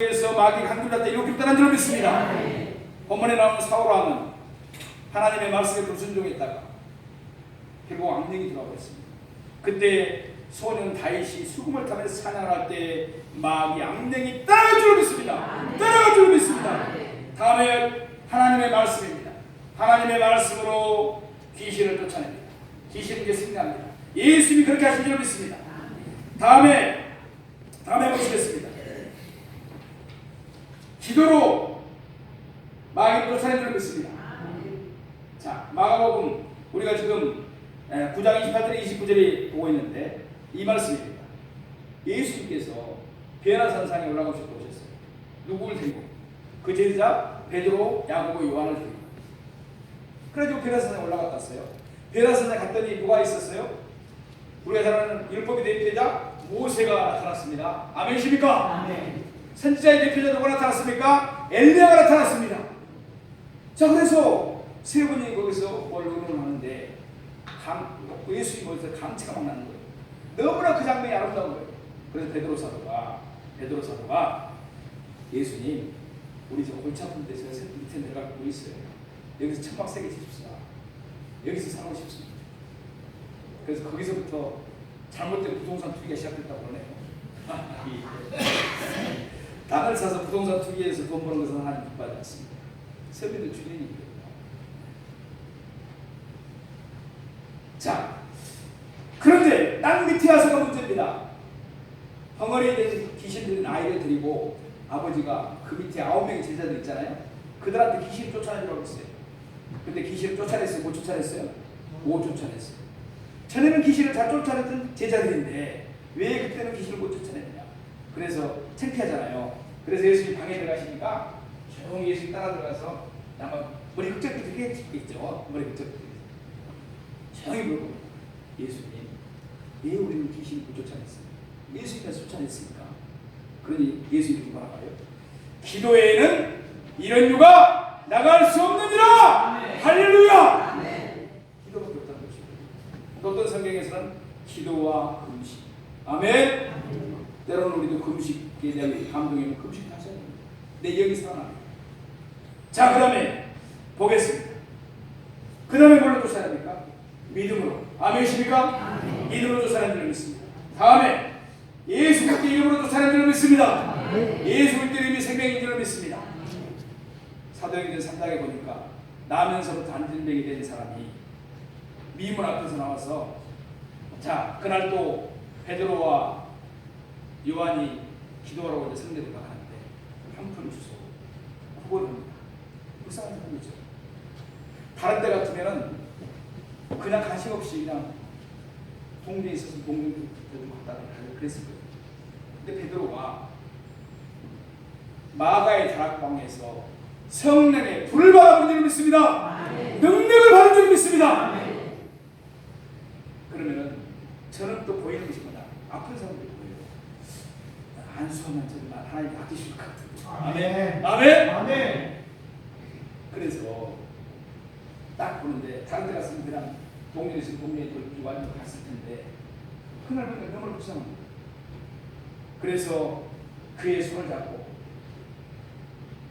그래서 마귀 한둘다 때리고 깊다는 줄 믿습니다. 본문에 나오는 사울왕은 하나님의 말씀에 불순종했다가 결국 악령이 들어버렸습니다. 그때 소년 다윗이 수금을 타면서 사냥할 때 마귀 악령이 따라갈 줄 믿습니다. 따라갈 줄 믿습니다. 다음에 하나님의 말씀입니다. 하나님의 말씀으로 귀신을 쫓아냅니다. 이제 승리합니다. 예수님이 그렇게 하신 줄 믿습니다. 다음에 보시겠습니다. 기도로 쫓아낸 줄 믿습니다. 자, 마가복음 우리가 지금 9장 28절 29절이 보고 있는데 이 말씀입니다. 예수님께서 베라산상에 올라가셔서 오셨어요. 누구를 데리고? 그 제자 베드로, 야고보, 요한을 데리고. 그래가지고 베라산에 올라갔어요. 베라산에 갔더니 누가 있었어요? 우리가 잘 아는 율법의 대표자 모세가 나타났습니다. 아멘이십니까? 선지자의 대표자 누가 나타났습니까? 엘리야가 나타났습니다. 자 그래서 세 분이 거기서 뭘 의논하는데 강, 예수님이 거기서 강체가 막 나는 거예요. 너무나 그 장면이 아름다운 거예요. 그래서 베드로 사도가 베드로 사도가 예수님 우리 저 골치 아픈 데서 밑에 내려가고 있어요. 여기서 천막 세개 짓읍시다. 여기서 살고 싶습니다. 그래서 거기서부터 잘못된 부동산 투기가 시작됐다고 그러네요. 땅을 사서 부동산 투기해서 돈 버는 것은 하나님 않습니다. 세비도 주인입니다. 자, 그런데 땅 밑에 와서가 문제입니다. 덩어리에 된 귀신들은 아이를 데리고 아버지가 그 밑에 아홉 명의 제자들 있잖아요. 그들한테 귀신 쫓아내라고 했어요. 근데 귀신을 쫓아냈어요? 못 쫓아냈어요? 못 쫓아냈어요. 전에는 귀신을 잘 쫓아냈던 제자들인데 왜 그때는 귀신을 못 쫓아냈냐? 그래서 창피하잖아요. 그래서 예수님 방에 들어가시니까 조용히 예수님 따라 들어가서 아마 머리 되게 있죠. 머리 흑적도 조용히 물고 예수님 왜 우리는 귀신을 못 쫓아냈어요? 예수님께서 쫓아냈으니까. 그러니 예수님이 뭐라고요? 기도에는 이런 유가 나갈 수 없느니라. 할렐루야. 기도밖에 없다는 것이고 어떤 성경에서는 기도와 금식. 아멘. 때로는 우리도 금식에 대한 감동이 금식 하셔야 됩니다. 내 영이 살아납니다. 자, 그 다음에 보겠습니다. 그 다음에 뭘로 쫓아야 됩니까? 믿음으로. 아멘이십니까? 믿음으로 쫓아내는 줄 믿습니다. 다음에 예수 그리스도 이름으로 쫓아내는 줄 믿습니다. 예수 그리스도 이름이 생명인 줄 믿습니다. 사도행전 3장에 보니까 나면서부터 안진병이 된 사람이 미문 앞에서 나와서 자 그날 또 베드로와 요한이 기도하라고 이제 성대를 나가는데 한 푼을 주소 구걸을 합니다. 불쌍한 사람이죠. 다른 데 같으면은 그냥 관심 없이 그냥 동네에 있어서 동네 데리고 갔다 그랬을 거예요. 근데 베드로가 마가의 다락방에서 성령의 불을 받아본 줄 믿습니다. 능력을 받은 줄 믿습니다. 그러면은 저는 또 보이는 것이 뭐냐? 아픈 사람들이 보여요. 안수하면 정말 하나님 아끼실 것 같은데. 아멘. 아멘. 아멘. 그래서 딱 보는데 다른 데 갔으면 그냥 동네에서 동네에 돌리고 아니면 갔을 텐데 그날 보니까 너무 불쌍합니다. 그래서 그의 손을 잡고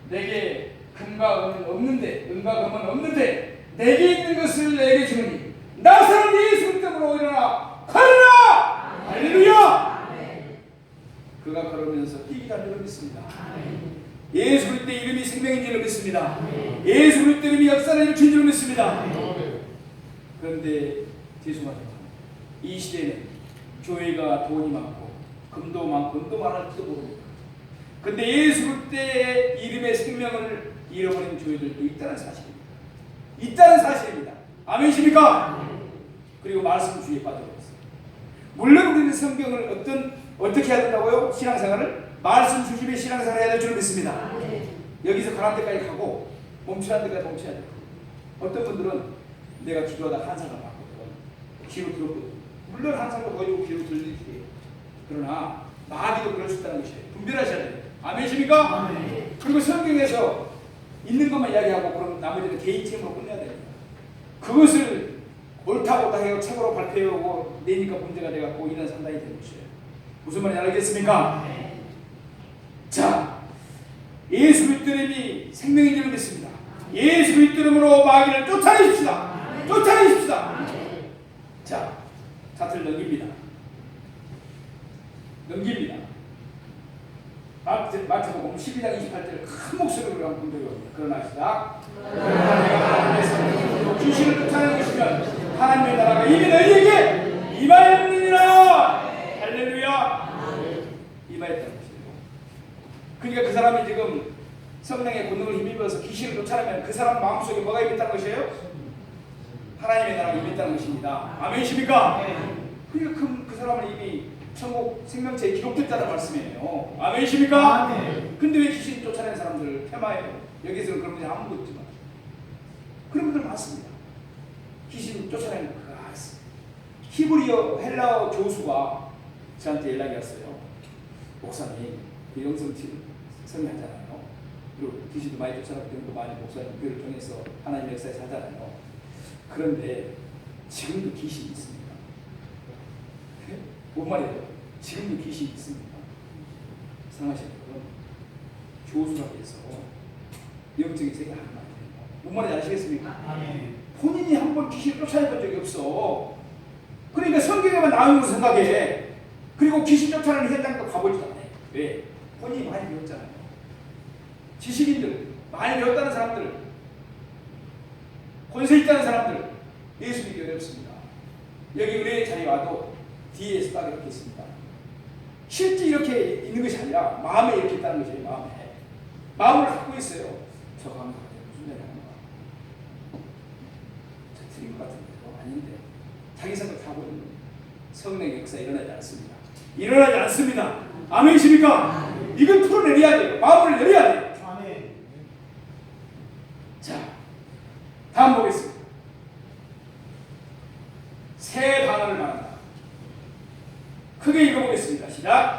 내게 금과 은은 없는데 은과 금은 없는데 내게 있는 것을 내게 주느니 나사렛 예수 그리스도로 일어나 걸어라! 할렐루야! 그가 걸으면서 뛰기 달리는 믿습니다 예수 그리스도 이름이 생명인 줄 믿습니다 예수 그리스도 이름이 역사를 일으킨 줄 믿습니다 그런데 죄송합니다 이 시대는 교회가 돈이 많고 금도 많고 금도 많을지도 모릅니다 근데 예수 그리스도의 이름의 생명을 잃어버린 교회들도 있다는 사실입니다. 있다는 사실입니다. 아멘이십니까? 그리고 말씀 주의에 빠져버렸어요. 물론 우리는 성경을 어떤 어떻게 해야 된다고요? 신앙생활을 말씀 중심의 신앙생활을 해야 될 줄 믿습니다. 여기서 가는 데까지 가고 멈추는 데까지 멈춰야 돼요. 어떤 분들은 내가 기도하다 한상을 받거든. 귀로 들었거든. 물론 한상도 보이고 귀로 들리지. 그러나 마귀도 그럴 수 있다는 것이에요. 분별하셔야 돼요. 아멘이십니까? 그리고 성경에서 있는 것만 이야기하고 그럼 나머지는 개인책으로 끝내야 됩니다. 그것을 옳다 옳다 해요 책으로 발표하고 내니까 문제가 돼갖고 이런 상당히 되는 것이에요. 무슨 말인지 알겠습니까? 자, 예수 그리스도 이름이 생명인 줄 믿습니다. 예수 그리스도 이름으로 마귀를 쫓아내십시다. 쫓아내십시다. 자, 차트를 넘깁니다. 넘깁니다. 마태, 마태복음 12장 28절을 큰 목소리로 들어봅니다. 그러나 시작. 그러나 하나님의 귀신을 쫓아내는 것이면 하나님의 나라가 이미 너희에게 임하였느니라. 할렐루야. 것이에요. 그러니까 그 사람이 지금 성령의 본능을 힘입어서 귀신을 쫓아내면 그 사람 마음속에 뭐가 임했다는 것이에요? 하나님의 나라가 임했다는 것입니다. 아멘이십니까? 그러니까 그, 그 사람은 이미 천국 생명체에 기록됐다는 말씀이에요. 아멘이십니까? 아멘. 근데 왜 귀신 쫓아낸 사람들 폐마예요? 여기서는 그런 분이 아무도 없지만 그런 분들 많습니다. 귀신 쫓아내는 그 알았어요. 히브리어 헬라어 교수가 저한테 연락이 왔어요. 목사님, 그 영성치 성리하잖아요. 그리고 귀신도 많이 쫓아가고 병도 많이 목사님 교회를 통해서 하나님 역사에서 하잖아요. 그런데 지금도 귀신이 있습니다. 네? 뭔 말이에요? 지금도 귀신이 있습니다. 여러분, 교수라고 해서 영적인 세계 하는 말이에요. 뭔 말인지 아시겠습니까? 아멘. 본인이 한 번 귀신을 쫓아내본 적이 없어. 그러니까 성경에만 나오는 걸 생각해. 그리고 귀신 쫓아내는 현장도 가보지도 않아. 왜? 본인이 많이 배웠잖아요. 지식인들, 많이 배웠다는 사람들, 권세 있다는 사람들, 예수 믿기 어렵습니다. 여기 은혜의 자리에 와도 뒤에서 딱 이렇게 있습니다. 실제 이렇게 있는 것이 아니라 마음에 이렇게 있다는 것이에요. 마음에. 마음을 갖고 있어요. 저 감독 무슨 얘기 하는 거야? 저 틀린 것 같은데요? 아닌데 자기 생각 하고 있는 거예요. 성령의 역사 일어나지 않습니다. 일어나지 않습니다. 아멘이십니까? 이건 풀어내야 돼요. 마음을 열어야 돼요. 자, 다음 보겠습니다. 새 방언을 말한다. 크게 읽어보겠습니다. 시작.